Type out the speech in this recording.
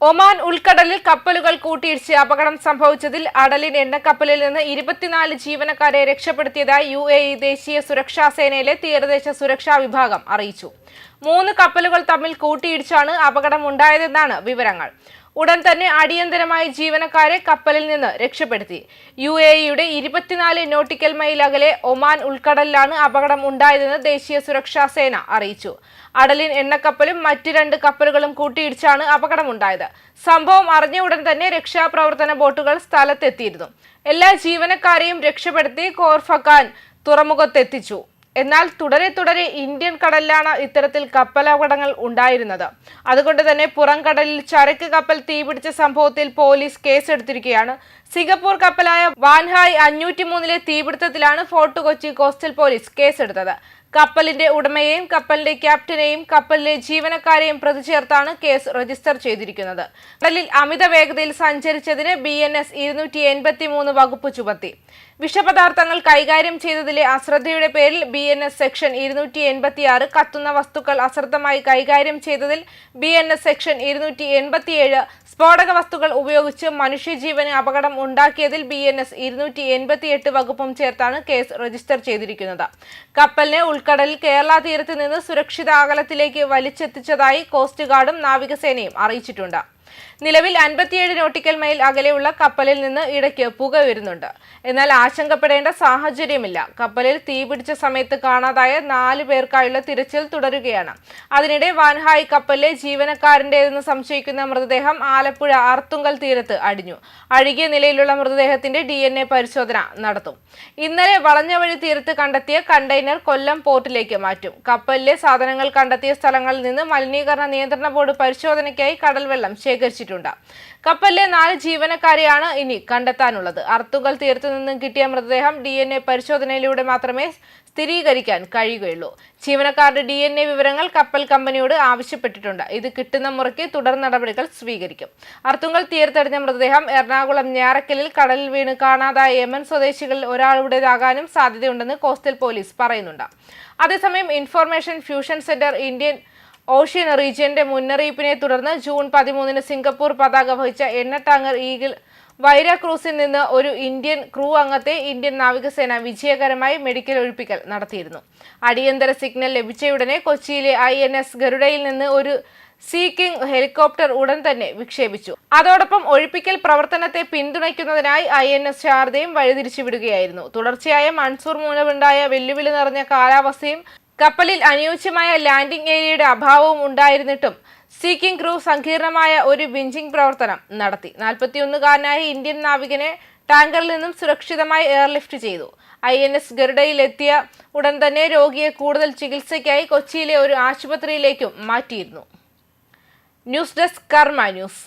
Oman ഉൾക്കടലിൽ കപ്പലുകൾ കൂട്ടിയിടിച്ച് അപകടം സംഭവിച്ചതിൽ അടലിൻ എണ്ണക്കപ്പലിൽ നിന്ന് ഇരുപത്തിനാല് ജീവനക്കാരെ രക്ഷപ്പെടുത്തിയതായി യു എ ഇ ദേശീയ സുരക്ഷാ സേനയിലെ തീരദേശ സുരക്ഷാ വിഭാഗം അറിയിച്ചു. മൂന്ന് കപ്പലുകൾ തമ്മിൽ കൂട്ടിയിടിച്ചാണ് അപകടം ഉണ്ടായതെന്നാണ് വിവരങ്ങൾ. ഉടൻ തന്നെ അടിയന്തരമായി ജീവനക്കാരെ കപ്പലിൽ നിന്ന് രക്ഷപ്പെടുത്തി. യു എ ഇയുടെ ഇരുപത്തിനാല് നോട്ടിക്കൽ മൈൽ അകലെ ഒമാൻ ഉൾക്കടലിലാണ് അപകടം ഉണ്ടായതെന്ന് ദേശീയ സുരക്ഷാ സേന അറിയിച്ചു. അടലിൻ എണ്ണക്കപ്പലും മറ്റ് രണ്ട് കപ്പലുകളും കൂട്ടിയിടിച്ചാണ് അപകടമുണ്ടായത്. സംഭവം അറിഞ്ഞ ഉടൻ തന്നെ രക്ഷാപ്രവർത്തന ബോട്ടുകൾ സ്ഥലത്തെത്തിയിരുന്നു. എല്ലാ ജീവനക്കാരെയും രക്ഷപ്പെടുത്തി കോർഫക്കാൻ തുറമുഖത്തെത്തിച്ചു. എന്നാൽ തുടരെ തുടരെ ഇന്ത്യൻ കടലിലാണ് ഇത്തരത്തിൽ കപ്പലപകടങ്ങൾ ഉണ്ടായിരുന്നത്. അതുകൊണ്ട് തന്നെ പുറം കടലിൽ ചരക്ക് കപ്പൽ തീപിടിച്ച സംഭവത്തിൽ പോലീസ് കേസെടുത്തിരിക്കുകയാണ്. സിംഗപ്പൂർ കപ്പലായ വാൻഹായ് അഞ്ഞൂറ്റി മൂന്നിലെ തീപിടുത്തത്തിലാണ് ഫോർട്ട് കൊച്ചി കോസ്റ്റൽ പോലീസ് കേസെടുത്തത്. കപ്പലിന്റെ ഉടമയെയും കപ്പലിന്റെ ക്യാപ്റ്റനെയും കപ്പലിലെ ജീവനക്കാരെയും പ്രതി ചേർത്താണ് കേസ് രജിസ്റ്റർ ചെയ്തിരിക്കുന്നത്. കടലിൽ അമിത വേഗതയിൽ സഞ്ചരിച്ചതിന് ബി എൻ എസ് ഇരുന്നൂറ്റി എൺപത്തി മൂന്ന് വകുപ്പ് ചുമത്തി. വിഷപദാർത്ഥങ്ങൾ കൈകാര്യം ചെയ്തതിലെ അശ്രദ്ധയുടെ പേരിൽ ബി എൻ എസ് സെക്ഷൻ ഇരുന്നൂറ്റി എൺപത്തി ആറ് കത്തുന്ന വസ്തുക്കൾ അശ്രദ്ധമായി കൈകാര്യം ചെയ്തതിൽ ബി എൻ എസ് സെക്ഷൻ ഇരുന്നൂറ്റി എൺപത്തിയേഴ് സ്ഫോടക വസ്തുക്കൾ ഉപയോഗിച്ച് മനുഷ്യജീവന് അപകടം ഉണ്ടാക്കിയതിൽ ബി എൻ എസ് ഇരുന്നൂറ്റി എൺപത്തിയെട്ട് വകുപ്പും ചേർത്താണ് കേസ് രജിസ്റ്റർ ചെയ്തിരിക്കുന്നത്. കപ്പലിനെ ഉൾക്കടലിൽ കേരള തീരത്ത് നിന്ന് സുരക്ഷിത അകലത്തിലേക്ക് വലിച്ചെത്തിച്ചതായി കോസ്റ്റ് ഗാർഡും നാവികസേനയും അറിയിച്ചിട്ടുണ്ട്. നിലവിൽ അൻപത്തിയേഴ് നോട്ടിക്കൽ മൈൽ അകലെയുള്ള കപ്പലിൽ നിന്ന് ഇടയ്ക്ക് പുക വരുന്നുണ്ട്. എന്നാൽ ആശങ്കപ്പെടേണ്ട സാഹചര്യമില്ല. കപ്പലിൽ തീപിടിച്ച സമയത്ത് കാണാതായ നാല് പേർക്കായുള്ള തിരച്ചിൽ തുടരുകയാണ്. അതിനിടെ വാൻഹായ് കപ്പലിലെ ജീവനക്കാരന്റെതെന്ന് സംശയിക്കുന്ന മൃതദേഹം ആലപ്പുഴ അർത്തുങ്കൽ തീരത്ത് അടിഞ്ഞു. അഴുകിയ നിലയിലുള്ള മൃതദേഹത്തിന്റെ ഡി പരിശോധന നടത്തും. ഇന്നലെ വളഞ്ഞ വഴി തീരത്ത് കണ്ടെത്തിയ കണ്ടെയ്നർ കൊല്ലം പോർട്ടിലേക്ക് മാറ്റും. കപ്പലിലെ സാധനങ്ങൾ കണ്ടെത്തിയ സ്ഥലങ്ങളിൽ നിന്ന് മലിനീകരണ നിയന്ത്രണ ബോർഡ് പരിശോധനയ്ക്കായി കടൽവെള്ളം ശേഖരിച്ചിട്ടുണ്ട്. കപ്പലിലെ നാല് ജീവനക്കാരെയാണ് ഇനി കണ്ടെത്താനുള്ളത്. അർത്തുകൾ തീർത്തു നിന്നും കിട്ടിയ മൃതദേഹം ഡി എൻ എ പരിശോധനയിലൂടെ മാത്രമേ സ്ഥിരീകരിക്കാൻ കഴിയുകയുള്ളൂ. ജീവനക്കാരുടെ ഡി എൻ എ വിവരങ്ങൾ കപ്പൽ കമ്പനിയോട് ആവശ്യപ്പെട്ടിട്ടുണ്ട്. ഇത് കിട്ടുന്ന മുറയ്ക്ക് തുടർ നടപടികൾ സ്വീകരിക്കും. അർത്തുങ്കൽ തീർത്തടിഞ്ഞ മൃതദേഹം എറണാകുളം ഞാറക്കലിൽ കടലിൽ വീണ് കാണാതായ യമൻ സ്വദേശികളിൽ ഒരാളുടേതാകാനും സാധ്യതയുണ്ടെന്ന് കോസ്റ്റൽ പോലീസ് പറയുന്നുണ്ട്. അതേസമയം information fusion centre Indian ocean റീജിയന്റെ മുന്നറിയിപ്പിനെ തുടർന്ന് ജൂൺ പതിമൂന്നിന് സിംഗപ്പൂർ പതാക വഹിച്ച എണ്ണ ടാങ്കർ ഈഗിൾ വൈരാക്രൂസിൽ നിന്ന് ഒരു ഇന്ത്യൻ ക്രൂ അംഗത്തെ ഇന്ത്യൻ നാവികസേന വിജയകരമായി മെഡിക്കൽ ഒഴിപ്പിക്കൽ നടത്തിയിരുന്നു. അടിയന്തര സിഗ്നൽ ലഭിച്ചയുടനെ കൊച്ചിയിലെ ഐ എൻ എസ് ഗരുഡയിൽ നിന്ന് ഒരു സീ കിങ് ഹെലികോപ്റ്റർ ഉടൻ തന്നെ വിക്ഷേപിച്ചു. അതോടൊപ്പം ഒഴിപ്പിക്കൽ പ്രവർത്തനത്തെ പിന്തുണയ്ക്കുന്നതിനായി ഐ എൻ എസ് ശാരദയും വഴിതിരിച്ചു വിടുകയായിരുന്നു തുടർച്ചയായ മൺസൂർ മൂലമുണ്ടായ വെല്ലുവിളി നിറഞ്ഞ കാലാവസ്ഥയും കപ്പലിൽ അനുയോജ്യമായ ലാൻഡിംഗ് ഏരിയയുടെ അഭാവവും ഉണ്ടായിരുന്നിട്ടും സീക്കിംഗ് ക്രൂ സങ്കീർണമായ ഒരു വിഞ്ചിംഗ് പ്രവർത്തനം നടത്തി. നാൽപ്പത്തിയൊന്നുകാരനായ ഇന്ത്യൻ നാവികനെ ടാങ്കറിൽ നിന്നും സുരക്ഷിതമായി എയർലിഫ്റ്റ് ചെയ്തു. ഐ എൻ എസ് ഗരുഡയിൽ എത്തിയ ഉടൻ തന്നെ രോഗിയെ കൂടുതൽ ചികിത്സയ്ക്കായി കൊച്ചിയിലെ ഒരു ആശുപത്രിയിലേക്കും മാറ്റിയിരുന്നു. News desk Karma news.